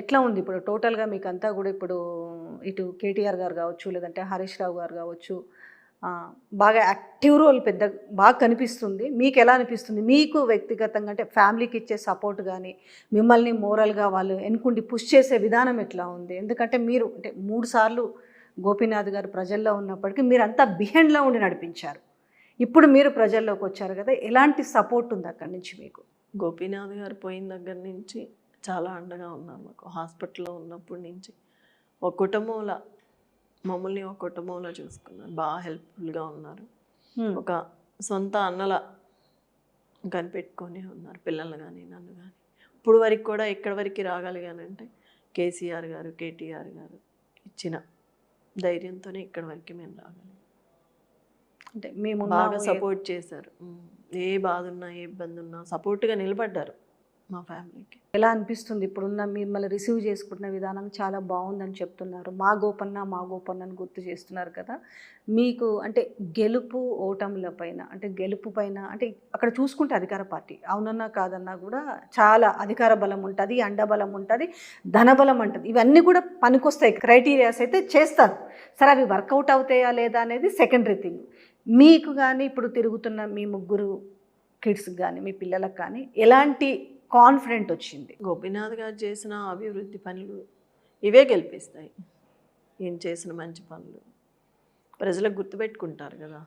ఎట్లా ఉంది ఇప్పుడు టోటల్గా మీకు అంతా కూడా ఇప్పుడు ఇటు కేటీఆర్ గారు కావచ్చు లేదంటే హరీష్ రావు గారు కావచ్చు బాగా యాక్టివ్ రోల్ పెద్ద బాగా కనిపిస్తుంది. మీకు ఎలా అనిపిస్తుంది? మీకు వ్యక్తిగతంగా అంటే ఫ్యామిలీకి ఇచ్చే సపోర్ట్ కానీ మిమ్మల్ని మోరల్గా వాళ్ళు ఎన్నుకుండి పుష్ చేసే విధానం ఎట్లా ఉంది? ఎందుకంటే మీరు అంటే మూడు సార్లు గోపీనాథ్ గారు ప్రజల్లో ఉన్నప్పటికీ మీరంతా బిహైండ్లో ఉండి నడిపించారు. ఇప్పుడు మీరు ప్రజల్లోకి వచ్చారు కదా ఎలాంటి సపోర్ట్ ఉంది అక్కడి నుంచి మీకు? గోపీనాథ్ గారు పోయిన దగ్గర నుంచి చాలా అండగా ఉన్నారు మాకు. హాస్పిటల్లో ఉన్నప్పటి నుంచి ఒక కుటుంబంలో మమ్మల్ని ఒక కుటుంబంలో చూసుకున్నారు. బాగా హెల్ప్ఫుల్గా ఉన్నారు. ఒక సొంత అన్నల కనిపెట్టుకొని ఉన్నారు. పిల్లలు కానీ నన్ను కానీ ఇప్పుడు వరకు కూడా ఎక్కడి వరకు రాగలిగానంటే కేసీఆర్ గారు కేటీఆర్ గారు ఇచ్చిన ధైర్యంతోనే ఇక్కడి వరకు మేము రాగలిగాం. అంటే మేము బాగా సపోర్ట్ చేశారు. ఏ బాధ ఉన్నా ఏ ఇబ్బంది ఉన్నా సపోర్ట్గా నిలబడ్డారు. మా ఫ్యామిలీకి. ఎలా అనిపిస్తుంది ఇప్పుడున్న మిమ్మల్ని రిసీవ్ చేసుకుంటున్న విధానం చాలా బాగుందని చెప్తున్నారు. మా గోపన్న మా గోపన్న అని గుర్తు చేస్తున్నారు కదా. మీకు అంటే గెలుపు ఓటముల పైన అంటే గెలుపు పైన అంటే అక్కడ చూసుకుంటే అధికార పార్టీ. అవునన్నా కాదన్నా కూడా చాలా అధికార బలం ఉంటుంది అండబలం ఉంటుంది ధనబలం ఉంటుంది. ఇవన్నీ కూడా పనికొస్తాయి. క్రైటీరియాస్ అయితే చేస్తారు. సరే అవి వర్కౌట్ అవుతాయా లేదా అనేది సెకండరీ థింగ్. మీకు కానీ ఇప్పుడు తిరుగుతున్న మీ ముగ్గురు కిడ్స్కి కానీ మీ పిల్లలకు కానీ ఎలాంటి కాన్ఫిడెంట్ వచ్చింది. గోపీనాథ్ గారు చేసిన అభివృద్ధి పనులు ఇవే గెలిపిస్తాయి. ఏం చేసిన మంచి పనులు? ప్రజలకు గుర్తుపెట్టుకుంటారు కదా.